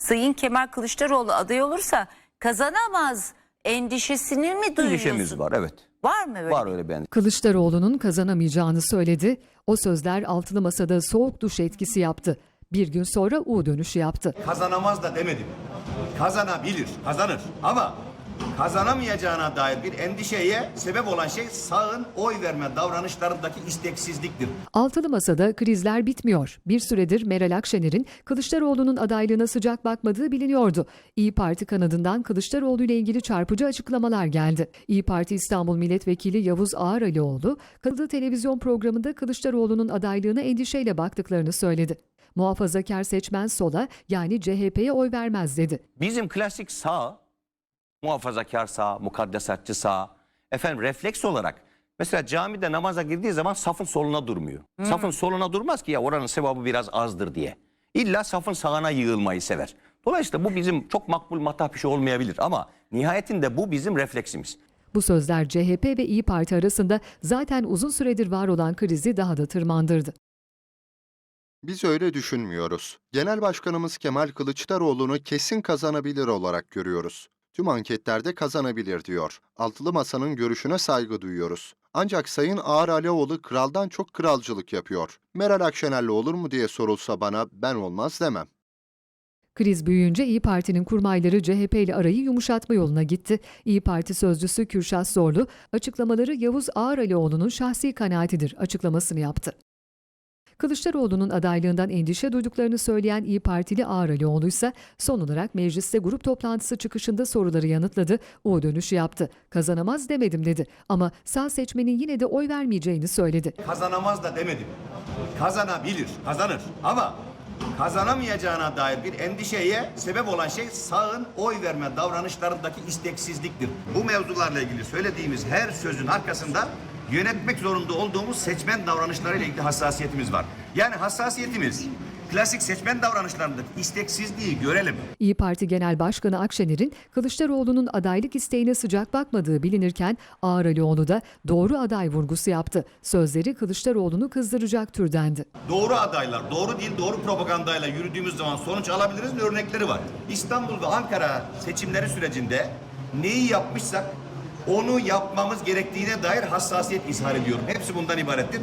Sayın Kemal Kılıçdaroğlu aday olursa kazanamaz endişesini mi duyuyorsun? Endişemiz var evet. Var mı böyle? Var öyle endişe. Kılıçdaroğlu'nun kazanamayacağını söyledi. O sözler altılı masada soğuk duş etkisi yaptı. Bir gün sonra U dönüşü yaptı. Kazanamaz da demedim. Kazanabilir, kazanır. Ama kazanamayacağına dair bir endişeye sebep olan şey sağın oy verme davranışlarındaki isteksizliktir. Altılı masada krizler bitmiyor. Bir süredir Meral Akşener'in Kılıçdaroğlu'nun adaylığına sıcak bakmadığı biliniyordu. İyi Parti kanadından Kılıçdaroğlu ile ilgili çarpıcı açıklamalar geldi. İyi Parti İstanbul Milletvekili Yavuz Ağaralioğlu, katıldığı televizyon programında Kılıçdaroğlu'nun adaylığına endişeyle baktıklarını söyledi. Muhafazakar seçmen sola yani CHP'ye oy vermez dedi. Bizim klasik sağ, muhafazakar sağ, mukaddesatçı sağ, efendim refleks olarak mesela camide namaza girdiği zaman safın soluna durmuyor. Safın soluna durmaz ki ya oranın sevabı biraz azdır diye. İlla safın sağına yığılmayı sever. Dolayısıyla bu bizim çok makbul matah bir şey olmayabilir ama nihayetinde bu bizim refleksimiz. Bu sözler CHP ve İyi Parti arasında zaten uzun süredir var olan krizi daha da tırmandırdı. Biz öyle düşünmüyoruz. Genel Başkanımız Kemal Kılıçdaroğlu'nu kesin kazanabilir olarak görüyoruz. Tüm anketlerde kazanabilir diyor. Altılı Masa'nın görüşüne saygı duyuyoruz. Ancak Sayın Ağar Alioğlu kraldan çok kralcılık yapıyor. Meral Akşener'le olur mu diye sorulsa bana ben olmaz demem. Kriz büyüyünce İyi Parti'nin kurmayları CHP ile arayı yumuşatma yoluna gitti. İyi Parti sözcüsü Kürşat Zorlu, açıklamaları Yavuz Ağaralioğlu'nun şahsi kanaatidir açıklamasını yaptı. Kılıçdaroğlu'nun adaylığından endişe duyduklarını söyleyen İyi Partili Ağaralioğlu ise son olarak mecliste grup toplantısı çıkışında soruları yanıtladı, o dönüşü yaptı. Kazanamaz demedim dedi ama sağ seçmenin yine de oy vermeyeceğini söyledi. Kazanamaz da demedim. Kazanabilir, kazanır. Ama kazanamayacağına dair bir endişeye sebep olan şey sağın oy verme davranışlarındaki isteksizliktir. Bu mevzularla ilgili söylediğimiz her sözün arkasında yönetmek zorunda olduğumuz seçmen davranışlarıyla ilgili hassasiyetimiz var. Yani hassasiyetimiz klasik seçmen davranışlarındaki isteksizliği görelim. İyi Parti Genel Başkanı Akşener'in Kılıçdaroğlu'nun adaylık isteğine sıcak bakmadığı bilinirken Ağaralioğlu da doğru aday vurgusu yaptı. Sözleri Kılıçdaroğlu'nu kızdıracak türdendi. Doğru adaylar, doğru değil, doğru propagandayla yürüdüğümüz zaman sonuç alabiliriz örnekleri var. İstanbul ve Ankara seçimleri sürecinde neyi yapmışsak onu yapmamız gerektiğine dair hassasiyet izhar ediyorum. Hepsi bundan ibarettir.